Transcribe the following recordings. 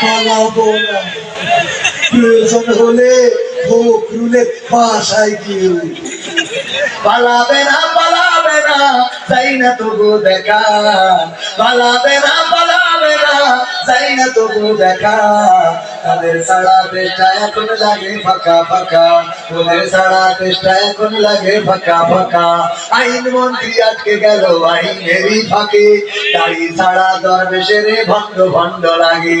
পালাবো না প্রয়োজন হলে হোক রুলের বাসায় গিয়ে পালাবে না পালাবে না তাই না তবু দেখা পালাবে না পালাবে না তাই না তবু দেখা তাদের সারা দেশটা এখন লাগে ফাঁকা ফাঁকা। ওদের সারা দেশটা এখন লাগে ফাঁকা ফাঁকা। আইন মন্ত্রী আটকে গেল, আইনেরই ফাঁকে। তাই সারা দরবেশের ভণ্ড ভণ্ড লাগে।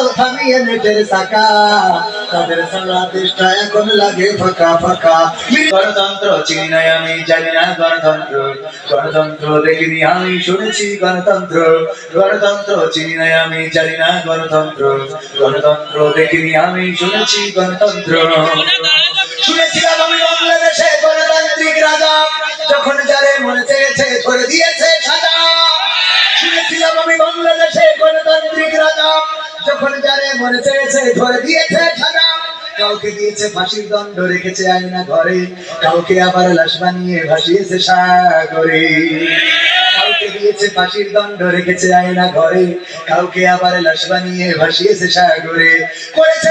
ঝলক থামিয়ে নেটের চাকা তাদের সারা দেশটা এখন লাগে ফাঁকা ফাঁকা। গণতন্ত্র চিনি নাই আমি, জানি না গণতন্ত্র। গণতন্ত্র দেখিনি আমি, শুনেছি গণতন্ত্র। গণতন্ত্র চিনি নাই আমি, জানি না গণতন্ত্র। গণতন্ত্র দেখিনি আমি, শুনেছি গণতন্ত্র। শুনেছিলাম আমি বাংলাদেশে গণতান্ত্রিক রাজা, যখন যারে মনে চেয়েছে ধরে দিয়েছে সাজা যখন যারে মনে চেয়েছে, ধরে দিয়েছে কাউকে দিয়েছে ফাঁসির দণ্ড, রেখেছে আয়না ঘরে। কাউকে আবার লাশ বানিয়ে ভাসিয়েছে সাগরে। কাউকে দিয়েছে ফাঁসির দণ্ড, রেখেছে আয়না ঘরে। কাউকে আবার লাশ বানিয়ে ভাসিয়েছে সাগরে। করেছে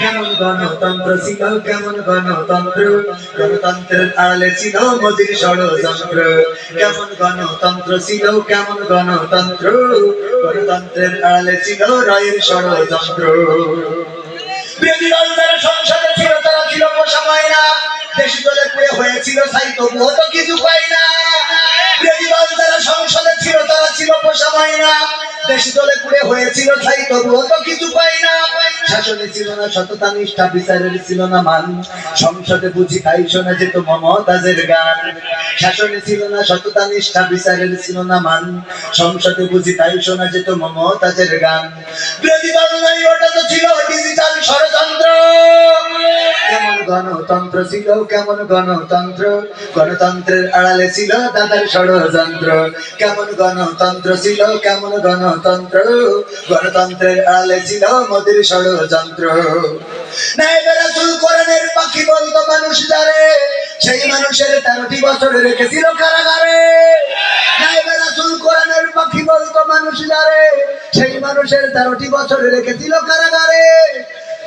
কেমন গণতন্ত্র ছিল, কেমন গণতন্ত্র? গণতন্ত্রের আড়ালে ছিল মোদির ষড়যন্ত্র। কেমন গণতন্ত্র ছিল, কেমন গণতন্ত্র? গণতন্ত্রের আড়ালে ছিল রয়ের ষড়যন্ত্র। সংসদে ছিল, তারা ছিল পোষা পায় না দেশি দলে পুড়ে হয়েছিল সাই তবুও তো কিছু পাই না। দেশি দলে পুড়ে হয়েছিল সাই তবুও তো কিছু পাই না। শাসনে ছিল না সততা, নিষ্ঠা, বিচারের ছিল না মান। সংসদে বুঝি তাই শোনা যেত মমতাজের গান। শাসনে ছিল না সততা, নিষ্ঠা, বিচারের ছিল না মান। সংসদে বুঝি তাই শোনা যেত মমতাজের গান। বিরোধী দল নয় ওটা তো ছিল ডিজিটাল ষড়যন্ত্র। গণতন্ত্র ছিল কেমন গণতন্ত্র? গণতন্ত্রের আড়ালে ছিল দাদার ষড়যন্ত্র। কেমন গণতন্ত্র ছিল, কেমন গণতন্ত্র? গণতন্ত্রের আড়ালে ছিল মোদির ষড়যন্ত্র। কোরআনের পাখি বলতো মানুষ যারে? সেই মানুষের তেরোটি বছর রেখেছিল কারাগারে। কোরআনের পাখি বলতো মানুষ যারে? সেই মানুষের তেরোটি বছর রেখেছিল কারাগারে।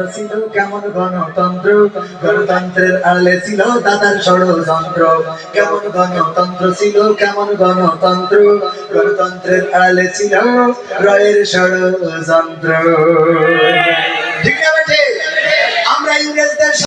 গণতন্ত্র ছিল কেমন গণতন্ত্র? গণতন্ত্রের আড়ালে ছিল দাদার ষড়যন্ত্র। কেমন গণতন্ত্র ছিল, কেমন গণতন্ত্র? গণতন্ত্রের আড়ালে ছিল রয়ের ষড়যন্ত্র। ঠিক বেটে আমরা ইংরেজদের